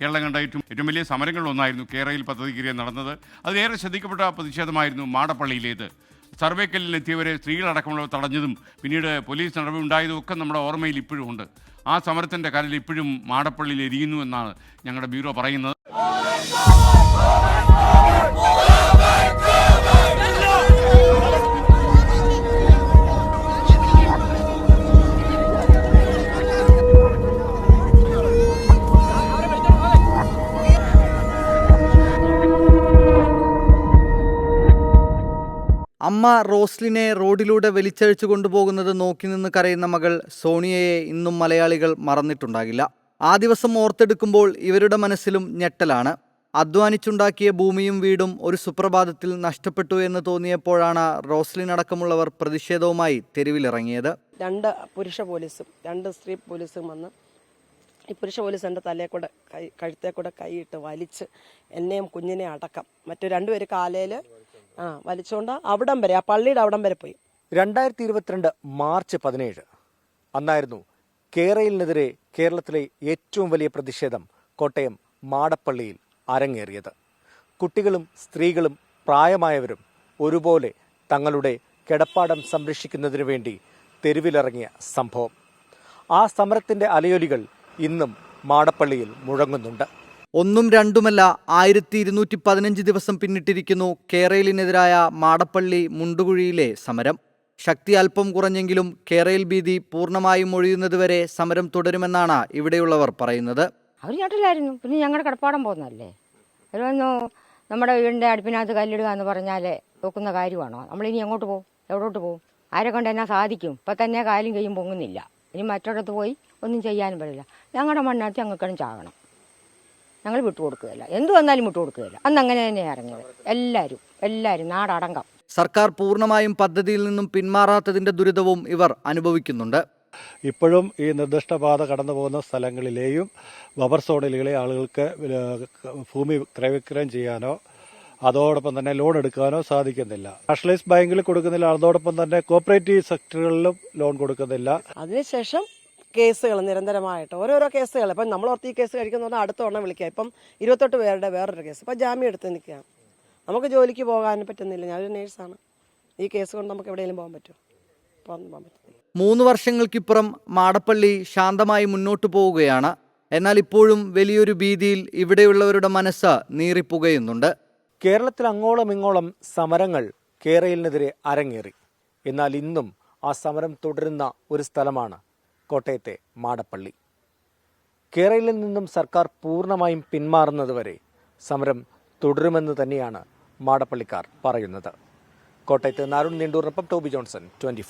കേരളം കണ്ട ഏറ്റവും ഏറ്റവും വലിയ സമരങ്ങളിലൊന്നായിരുന്നു കേരളയിൽ പദ്ധതിക്കിരിയെ നടന്നത്. അതിലേറെ ശ്രദ്ധിക്കപ്പെട്ട പ്രതിഷേധമായിരുന്നു മാടപ്പള്ളിയിലേത്. സർവേക്കല്ലിലെത്തിയവരെ സ്ത്രീകളടക്കമുള്ളവർ തടഞ്ഞതും പിന്നീട് പോലീസ് നടപടി ഉണ്ടായതും ഒക്കെ നമ്മുടെ ഓർമ്മയിൽ ഇപ്പോഴും ഉണ്ട്. ആ സമരത്തിന്റെ കരൽ ഇപ്പോഴും മാടപ്പള്ളിയിൽ എരിയുന്നു എന്നാണ് ഞങ്ങളുടെ ബ്യൂറോ പറയുന്നത്. അമ്മ റോസ്ലിനെ റോഡിലൂടെ വലിച്ചഴിച്ചു കൊണ്ടുപോകുന്നത് നോക്കി നിന്ന് കരയുന്ന മകൾ സോണിയയെ ഇന്നും മലയാളികൾ മറന്നിട്ടുണ്ടാകില്ല. ആ ദിവസം ഓർത്തെടുക്കുമ്പോൾ ഇവരുടെ മനസ്സിലും ഞെട്ടലാണ്. അധ്വാനിച്ചുണ്ടാക്കിയ ഭൂമിയും വീടും ഒരു സുപ്രഭാതത്തിൽ നഷ്ടപ്പെട്ടു എന്ന് തോന്നിയപ്പോഴാണ് റോസ്ലിൻ അടക്കമുള്ളവർ പ്രതിഷേധവുമായി തെരുവിലിറങ്ങിയത്. രണ്ട് പുരുഷ പോലീസും രണ്ട് സ്ത്രീ പോലീസും വന്ന് ഈ പുരുഷ പോലീസ് എന്റെ തലയെ കൂടെ കൈ കഴുത്തെ കൂടെ കൈയിട്ട് വലിച്ച് എന്നെയും കുഞ്ഞിനെ അടക്കം മറ്റു രണ്ടുപേര് കാലയിൽ ആ വലിച്ചോണ്ട അവിടം വരെ ആ പള്ളിയുടെ അവിടം വരെ പോയി. രണ്ടായിരത്തി ഇരുപത്തിരണ്ട് മാർച്ച് പതിനേഴ് അന്നായിരുന്നു കേരളിനെതിരെ കേരളത്തിലെ ഏറ്റവും വലിയ പ്രതിഷേധം കോട്ടയം മാടപ്പള്ളിയിൽ അരങ്ങേറിയത്. കുട്ടികളും സ്ത്രീകളും പ്രായമായവരും ഒരുപോലെ തങ്ങളുടെ കിടപ്പാടം സംരക്ഷിക്കുന്നതിനു വേണ്ടി തെരുവിലിറങ്ങിയ സംഭവം. ആ സമരത്തിന്റെ അലയൊലികൾ ഇന്നും മാടപ്പള്ളിയിൽ മുഴങ്ങുന്നുണ്ട്. ഒന്നും രണ്ടുമല്ല ആയിരത്തി ഇരുന്നൂറ്റി പതിനഞ്ച് ദിവസം പിന്നിട്ടിരിക്കുന്നു കേരളിനെതിരായ മാടപ്പള്ളി മുണ്ടുകുഴിയിലെ സമരം. ശക്തി അല്പം കുറഞ്ഞെങ്കിലും കേരയിൽ ഭീതി പൂർണമായും ഒഴിയുന്നതുവരെ സമരം തുടരുമെന്നാണ് ഇവിടെയുള്ളവർ പറയുന്നത്. അവർ ഞട്ടില്ലായിരുന്നു. പിന്നെ ഞങ്ങളുടെ കടപ്പാടം പോകുന്നതല്ലേ? അവരൊന്നു നമ്മുടെ വീടിന്റെ അടുപ്പിനകത്ത് കല്ലിടുക എന്ന് പറഞ്ഞാൽ നോക്കുന്ന കാര്യമാണോ? നമ്മളിനി എങ്ങോട്ട് പോകും? എവിടോട്ട് പോകും? ആരെ കൊണ്ട് എന്നാ സാധിക്കും? ഇപ്പം തന്നെ കാലും കൈയും പൊങ്ങുന്നില്ല. ഇനി മറ്റൊരിടത്ത് പോയി ഒന്നും ചെയ്യാനും പറ്റില്ല. ഞങ്ങളുടെ മണ്ണാത്തി ഞങ്ങൾക്കും ചാകണം. ഞങ്ങൾ വിട്ടുകൊടുക്കുകയില്ല. എന്തു വന്നാലും വിട്ടു വിട്ടുകൊടുക്കുകയില്ല. അന്ന് അങ്ങനെ തന്നെയാണ് ഇറങ്ങിയത്. എല്ലാവരും എല്ലാവരും നാടടങ്കം. സർക്കാർ പൂർണമായും പദ്ധതിയിൽ നിന്നും പിന്മാറാത്തതിന്റെ ദുരിതവും ഇവർ അനുഭവിക്കുന്നുണ്ട്. ഇപ്പോഴും ഈ നിർദ്ദിഷ്ട പാത കടന്നു പോകുന്ന സ്ഥലങ്ങളിലെയും ബഫർ സോണിലെ ആളുകൾക്ക് ഭൂമി ക്രയവിക്രയം ചെയ്യാനോ അതോടൊപ്പം തന്നെ ലോൺ എടുക്കാനോ സാധിക്കുന്നില്ല. നാഷണലൈസ് ബാങ്കിൽ കൊടുക്കുന്നില്ല അതോടൊപ്പം തന്നെ കോപ്പറേറ്റീവ് സെക്ടറുകളിലും ലോൺ കൊടുക്കുന്നില്ല. അതിനുശേഷം കേസുകൾ നിരന്തരമായിട്ട്. ഓരോരോ കേസുകൾ. ഇപ്പം നമ്മൾ ഓർത്ത് ഈ കേസ് കഴിക്കുന്ന അടുത്ത ഓണം വിളിക്കുക ഇപ്പം ഇരുപത്തെട്ട് പേരുടെ വേറൊരു കേസ്. ഇപ്പം ജാമ്യം എടുത്ത് നിൽക്കുകയാണ്. നമുക്ക് ജോലിക്ക് പോകാൻ പറ്റുന്നില്ല. ഞാനൊരു നേഴ്സാണ്. ഈ കേസ് കൊണ്ട് നമുക്ക് എവിടെയെങ്കിലും പോകാൻ പറ്റുമോ? പോകാൻ പോകാൻ പറ്റുന്നില്ല മൂന്ന് വർഷങ്ങൾക്കിപ്പുറം മാടപ്പള്ളി ശാന്തമായി മുന്നോട്ട് പോവുകയാണ്. എന്നാൽ ഇപ്പോഴും വലിയൊരു ഭീതിയിൽ ഇവിടെയുള്ളവരുടെ മനസ്സ് നീറിപ്പുകയുന്നുണ്ട്. കേരളത്തിൽ അങ്ങോളം ഇങ്ങോളം സമരങ്ങൾ കേരളിനെതിരെ അരങ്ങേറി. എന്നാൽ ഇന്നും ആ സമരം തുടരുന്ന ഒരു സ്ഥലമാണ് കോട്ടയത്തെ മാടപ്പള്ളി. കേരളയിൽ നിന്നും സർക്കാർ പൂർണമായും പിന്മാറുന്നതുവരെ സമരം തുടരുമെന്ന് തന്നെയാണ് മാടപ്പള്ളിക്കാർ പറയുന്നത്. കോട്ടയത്ത് നാരുൺ നീണ്ടൂറിനൊപ്പം ടോബി ജോൺസൺ ട്വന്റി